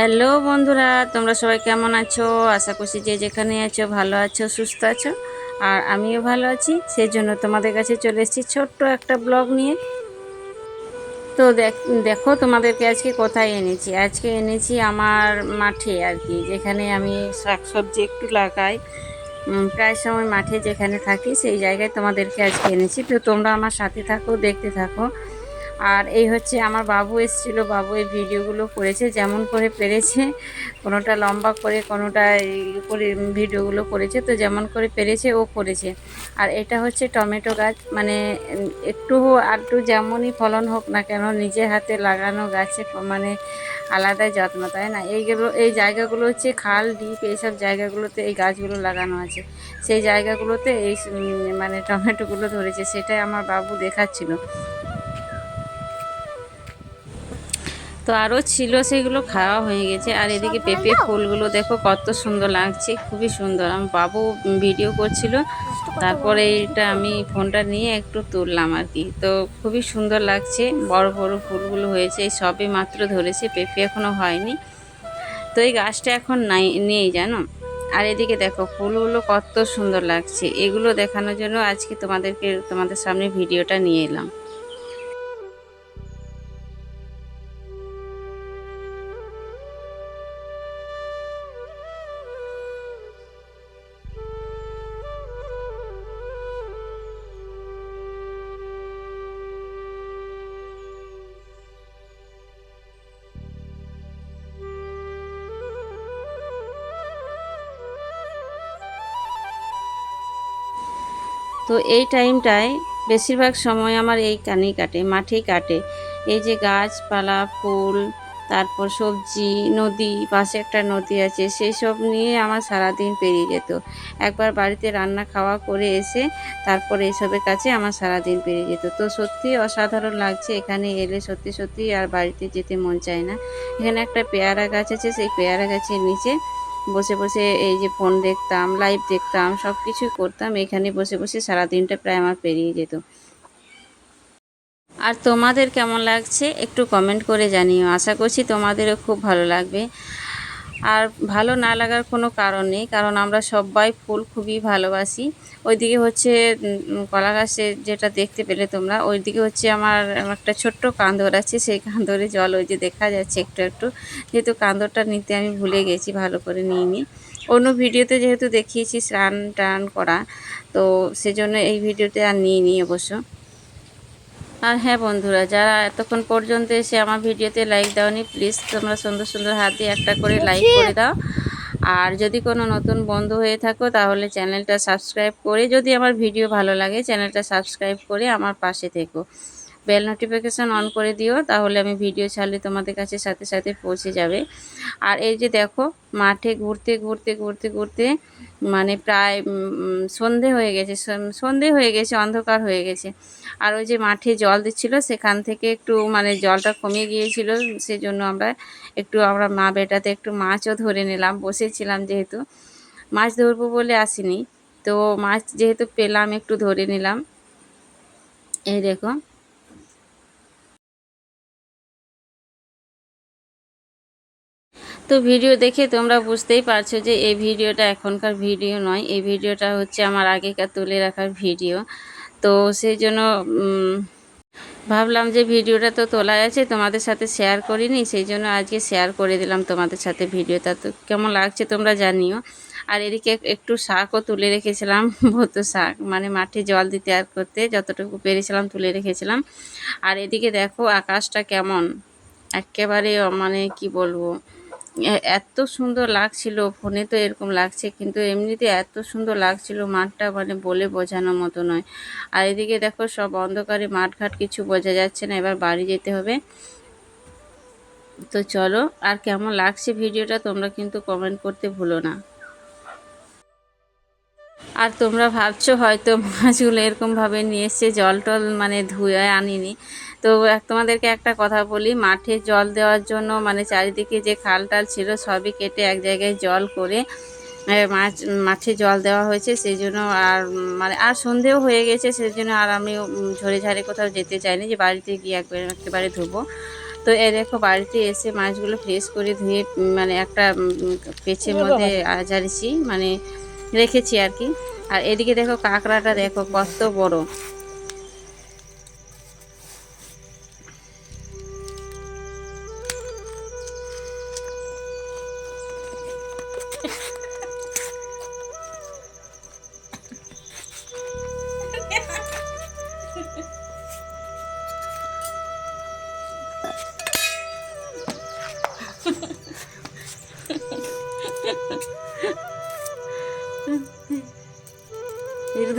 Hello বন্ধুরা, তোমরা সবাই কেমন আছো? আশা করছি যে যেখানে আছো ভালো আছো, সুস্থ আছো, আর আমিও ভালো আছি। সেই জন্য তোমাদের কাছে চলে এসেছি ছোট্ট একটা ব্লগ নিয়ে। তো দেখ- তোমাদেরকে আজকে কোথায় এনেছি। আজকে এনেছি আমার মাঠে আর কি, যেখানে আমি শাকসবজি একটু লাগাই। প্রায় সময় মাঠে যেখানে থাকি, সেই জায়গায় তোমাদেরকে আজকে এনেছি। তো তোমরা আমার সাথে থাকো, দেখতে থাকো। আর এই হচ্ছে আমার বাবু এসেছিল, বাবু এই ভিডিওগুলো করেছে, যেমন করে পেরেছে, কোনোটা লম্বা করে, কোনোটা করে ভিডিওগুলো করেছে, তো যেমন করে পেরেছে ও করেছে। আর এটা হচ্ছে টমেটো গাছ মানে একটু আধটু যেমনই ফলন হোক না কেন নিজের হাতে লাগানো গাছে মানে আলাদাই যত্ন, তাই না? এইগুলো, এই জায়গাগুলো হচ্ছে খাল, ডিপ, এইসব জায়গাগুলোতে এই গাছগুলো লাগানো আছে। সেই জায়গাগুলোতে এই মানে টমেটোগুলো ধরেছে, সেটাই আমার বাবু দেখাচ্ছিল। তো আরও ছিল সেগুলো খাওয়া হয়ে গেছে। আর এদিকে পেঁপে ফুলগুলো দেখো কত সুন্দর লাগছে খুবই সুন্দর। আমার বাবু ভিডিও করছিল তারপরে এটা আমি ফোনটা নিয়ে একটু তুললাম আর কি। তো খুবই সুন্দর লাগছে বড় বড় ফুলগুলো হয়েছে এই সবে মাত্র ধরেছে পেঁপে এখনও হয়নি। তো এই গাছটা এখন নাই নেই জানো? আর এদিকে দেখো ফুলগুলো কত সুন্দর লাগছে এগুলো দেখানোর জন্য আজকে তোমাদেরকে তোমাদের সামনে ভিডিওটা নিয়ে এলাম। তো এই টাইমটায় বেশিরভাগ সময় আমার এই কানেই কাটে, মাঠেই কাটে। এই যে গাছপালা, ফুল, তারপর সবজি, নদী, পাশে একটা নদী আছে সেই সব নিয়ে আমার সারাদিন পেরিয়ে যেত। একবার বাড়িতে রান্না খাওয়া করে এসে তারপর এইসবের কাছে আমার সারাদিন পেরিয়ে যেত। তো সত্যি অসাধারণ লাগছে এখানে এলে সত্যি সত্যি আর বাড়িতে যেতে মন চায় না। এখানে একটা পেয়ারা গাছ আছে, সেই পেয়ারা গাছের নিচে বসে বসে এই যে ফোন দেখতাম লাইভ দেখতাম সব কিছুই করতাম, এখানে বসে বসে সারা দিনটা প্রায় আমার পেরিয়ে যেত। আর তোমাদের কেমন লাগছে একটু কমেন্ট করে জানিও। আশা করছি তোমাদেরও খুব ভালো লাগবে। আর ভালো না লাগার কোনো কারণ নেই, কারণ আমরা সবাই ফুল খুবই ভালোবাসি। ওইদিকে হচ্ছে কলা গাছে যেটা দেখতে পেলে তোমরা, ওইদিকে হচ্ছে আমার একটা ছোট্ট কান্দর আছে, সেই কান্দরে জল ওই যে দেখা যাচ্ছে একটু একটু। যেহেতু কান্দরটা নিতে আমি ভুলে গেছি, ভালো করে নিয়ে নিইনি। অন্য ভিডিওতে যেহেতু দেখিয়েছি, স্নান টান করা, তো সেজন্য এই ভিডিওতে আর নিয়ে নিই অবশ্য। আর হ্যাঁ বন্ধুরা যারা এতক্ষণ পর্যন্ত এসে আমার ভিডিওতে লাইক দাওনি প্লিজ তোমরা সুন্দর সুন্দর হাত দিয়ে একটা করে লাইক করে দাও। আর যদি কোনো নতুন বন্ধু হয়ে থাকো তাহলে চ্যানেলটা সাবস্ক্রাইব করে যদি আমার ভিডিও ভালো লাগে চ্যানেলটা সাবস্ক্রাইব করে আমার পাশে থেকো। বেল নোটিফিকেশান অন করে দিও, তাহলে আমি ভিডিও ছাড়লে তোমাদের কাছে সাথে সাথে পৌঁছে যাবে। আর এই যে দেখো, মাঠে ঘুরতে ঘুরতে ঘুরতে ঘুরতে মানে প্রায় সন্ধে হয়ে গেছে, সন- সন্ধে হয়ে গেছে, অন্ধকার হয়ে গেছে। আর ওই যে মাঠে জল দিচ্ছিল, সেখান থেকে একটু মানে জলটা কমে গিয়েছিল, সেজন্য আমরা একটু, আমরা মা বেটাতে একটু মাছও ধরে নিলাম, বসেছিলাম যেহেতু। মাছ ধরবো বলে আসিনি, তো মাছ যেহেতু পেলাম, একটু ধরে নিলাম। এই দেখো। তো ভিডিও দেখে তোমরা বুঝতেই পারছ যে এই ভিডিওটা এখনকার ভিডিও নয়। এই ভিডিওটা হচ্ছে আমার আগেকার তুলে রাখার ভিডিও। তো সেই জন্য ভাবলাম যে ভিডিওটা তো তোলা আছে, তোমাদের সাথে শেয়ার করিনি, সেই জন্য আজকে শেয়ার করে দিলাম তোমাদের সাথে ভিডিওটা। তো কেমন লাগছে তোমরা জানিও। আর এদিকে একটু শাকও তুলে রেখেছিলাম, ভূত শাক মানে মাঠে জল দিতে আর করতে যতটুকু পেরেছিলাম তুলে রেখেছিলাম। আর এদিকে দেখো আকাশটা কেমন, একেবারে মানে কি বলব এত সুন্দর লাগছিল, ফোনে তো এরকম লাগছে, কিন্তু এমনিতে এত সুন্দর লাগছিল মাঠটা মানে বলে বোঝানোর মতো নয়। আর এদিকে দেখো সব অন্ধকারে মাঠঘাট, কিছু বোঝা যাচ্ছে না, এবার বাড়ি যেতে হবে। তো চলো, আর কেমন লাগছে ভিডিওটা তোমরা কিন্তু কমেন্ট করতে ভুলো না। আর তোমরা ভাবছ হয়তো মাছগুলো এরকমভাবে নিয়ে এসছে, জল টল মানে ধুয়ে আনিনি। তো তোমাদেরকে একটা কথা বলি মাঠে জল দেওয়ার জন্য মানে চারিদিকে যে খাল টাল ছিল সবই কেটে এক জায়গায় জল করে মাছ মাঠে জল দেওয়া হয়েছে সেই জন্য আর মানে আর সন্ধেও হয়ে গেছে সেই জন্য আর আমি ঝরে ঝাড়ে কোথাও যেতে চাইনি যে বাড়িতে গিয়ে একবার একেবারে ধুবো। তো এ দেখো বাড়িতে এসে মাছগুলো ফ্রেশ করে ধুয়ে মানে একটা পেছের মধ্যে আজারিছি মানে রেখেছি আর কি। আর এদিকে দেখো কাঁকড়াটা দেখো কত বড়।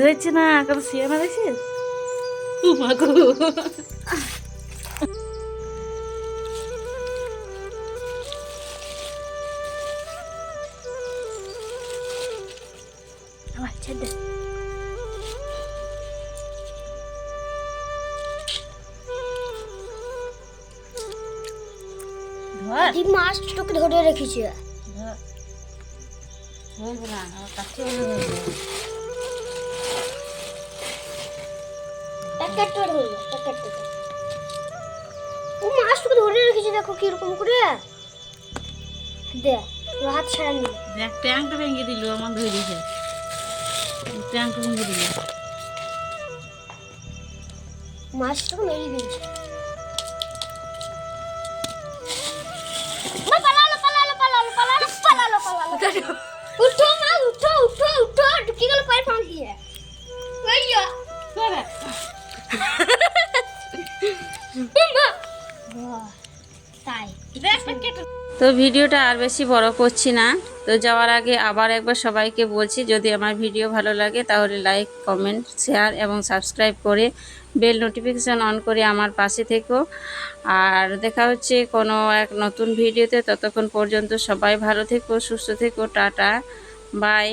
ধরেছে না কারণ শিয়ানা দেখছিস? মাগো ধর ঠিক মাছ তোকে ধরে রেখেছি। ধর ধরবো না কাছে প্যাকেটটা ধরবে প্যাকেটটা ও মাছ তোকে ধরে রেখেছি দেখো কীরকম করে। দে হাত ছাড়া দেখ ট্যাঙ্কটা ভেঙে দিল আমার ধরে দিয়েছে ট্যাঙ্কটা ভেঙে দিল। মাছটাকে মেরে দিয়েছি। মা, পালালো, পালালো, পালালো, পালালো, পালালো, পালালো। উঠো মা, উঠো, উঠো, উঠো, ঢুকে গেল পায়ের ফাঁক দিয়ে। ওই যা। মা। বাহ, তাই দেখ প্যাকেট তো ভিডিওটা আর বেশি বড় করছি না। তো যাওয়ার আগে আবার একবার সবাইকে বলছি, যদি আমার ভিডিও ভালো লাগে তাহলে লাইক, কমেন্ট, শেয়ার এবং সাবস্ক্রাইব করে বেল নোটিফিকেশান অন করে আমার পাশে থেকো। আর দেখা হচ্ছে কোনো এক নতুন ভিডিওতে। ততক্ষণ পর্যন্ত সবাই ভালো থেকো, সুস্থ থেকো, টাটা, বাই।